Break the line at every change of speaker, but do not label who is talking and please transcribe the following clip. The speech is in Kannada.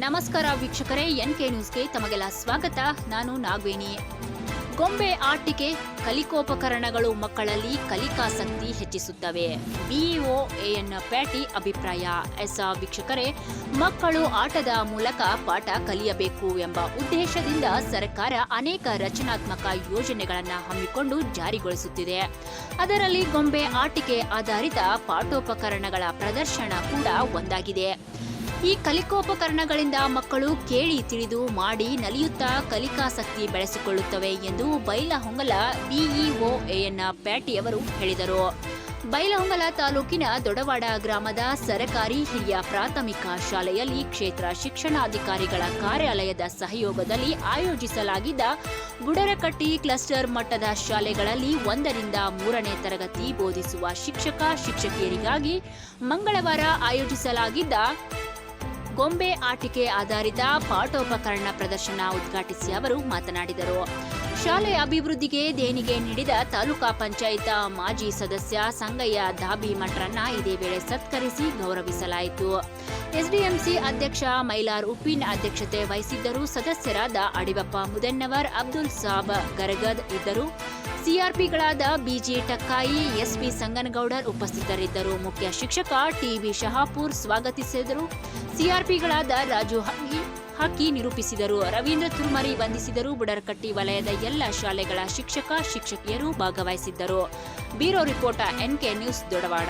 ನಮಸ್ಕಾರ ವೀಕ್ಷಕರೇ ಎನ್ ಕೆ ನ್ಯೂಸ್ಗೆ ತಮಗೆಲ್ಲ ಸ್ವಾಗತ. ನಾನು ನಾಗವೇಣಿ. ಗೊಂಬೆ ಆಟಿಕೆ ಕಲಿಕೋಪಕರಣಗಳು ಮಕ್ಕಳಲ್ಲಿ ಕಲಿಕಾಸಕ್ತಿ ಹೆಚ್ಚಿಸುತ್ತವೆ. ಬಿಇಒ ಎಎನ್ ಪ್ಯಾಟಿ ಅಭಿಪ್ರಾಯ. ಎಸ್ ವೀಕ್ಷಕರೇ, ಮಕ್ಕಳು ಆಟದ ಮೂಲಕ ಪಾಠ ಕಲಿಯಬೇಕು ಎಂಬ ಉದ್ದೇಶದಿಂದ ಸರ್ಕಾರ ಅನೇಕ ರಚನಾತ್ಮಕ ಯೋಜನೆಗಳನ್ನು ಹಮ್ಮಿಕೊಂಡು ಜಾರಿಗೊಳಿಸುತ್ತಿದೆ. ಅದರಲ್ಲಿ ಗೊಂಬೆ ಆಟಿಕೆ ಆಧಾರಿತ ಪಾಠೋಪಕರಣಗಳ ಪ್ರದರ್ಶನ ಕೂಡ ಒಂದಾಗಿದೆ. ಈ ಕಲಿಕೋಪಕರಣಗಳಿಂದ ಮಕ್ಕಳು ಕೇಳಿ ತಿಳಿದು ಮಾಡಿ ನಲಿಯುತ್ತಾ ಕಲಿಕಾಸಕ್ತಿ ಬೆಳೆಸಿಕೊಳ್ಳುತ್ತವೆ ಎಂದು ಬೈಲಹೊಂಗಲ ಬಿಇಒ ಎಎನ್ ಪ್ಯಾಟಿಯವರು ಹೇಳಿದರು. ಬೈಲಹೊಂಗಲ ತಾಲೂಕಿನ ದೊಡವಾಡ ಗ್ರಾಮದ ಸರಕಾರಿ ಹಿರಿಯ ಪ್ರಾಥಮಿಕ ಶಾಲೆಯಲ್ಲಿ ಕ್ಷೇತ್ರ ಶಿಕ್ಷಣಾಧಿಕಾರಿಗಳ ಕಾರ್ಯಾಲಯದ ಸಹಯೋಗದಲ್ಲಿ ಆಯೋಜಿಸಲಾಗಿದ್ದ ಬುಡರಕಟ್ಟಿ ಕ್ಲಸ್ಟರ್ ಮಟ್ಟದ ಶಾಲೆಗಳಲ್ಲಿ ಒಂದರಿಂದ ಮೂರನೇ ತರಗತಿ ಬೋಧಿಸುವ ಶಿಕ್ಷಕ ಶಿಕ್ಷಕಿಯರಿಗಾಗಿ ಮಂಗಳವಾರ ಆಯೋಜಿಸಲಾಗಿದ್ದ ಗೊಂಬೆ ಆಟಿಕೆ ಆಧಾರಿತ ಪಾಠೋಪಕರಣ ಪ್ರದರ್ಶನ ಉದ್ಘಾಟಿಸಿ ಅವರು ಮಾತನಾಡಿದರು. ಶಾಲೆ ಅಭಿವೃದ್ಧಿಗೆ ದೇಣಿಗೆ ನೀಡಿದ ತಾಲೂಕಾ ಪಂಚಾಯತ್ ಮಾಜಿ ಸದಸ್ಯ ಸಂಗಯ್ಯ ದಾಬಿ ಮಠರನ್ನ ಇದೇ ವೇಳೆ ಸತ್ಕರಿಸಿ ಗೌರವಿಸಲಾಯಿತು. ಎಸ್ಡಿಎಂಸಿ ಅಧ್ಯಕ್ಷ ಮೈಲಾರ್ ಉಪ್ಪಿನ್ ಅಧ್ಯಕ್ಷತೆ ವಹಿಸಿದ್ದರು. ಸದಸ್ಯರಾದ ಅಡಿಬಪ್ಪ ಮುದನ್ನವರ್, ಅಬ್ದುಲ್ ಸಾಬ್ ಗರಗದ್ ಇದ್ದರು. ಸಿಆರ್ಪಿಗಳಾದ ಬಿಜಿ ಟಕ್ಕಾಯಿ, ಎಸ್ಪಿ ಸಂಗನಗೌಡರ್ ಉಪಸ್ಥಿತರಿದ್ದರು. ಮುಖ್ಯ ಶಿಕ್ಷಕ ಟಿವಿ ಶಹಾಪುರ್ ಸ್ವಾಗತಿಸಿದರು. ಸಿಆರ್ಪಿಗಳಾದ ರಾಜು ಹಕ್ಕಿ ಹಕ್ಕಿ ನಿರೂಪಿಸಿದರು. ರವೀಂದ್ರ ತುರ್ಮರಿ ವಂದಿಸಿದರು. ಬುಡರ್ಕಟ್ಟಿ ವಲಯದ ಎಲ್ಲ ಶಾಲೆಗಳ ಶಿಕ್ಷಕ, ಶಿಕ್ಷಕಿಯರು ಭಾಗವಹಿಸಿದ್ದರು. Bureau reporter NK news, Dodawad.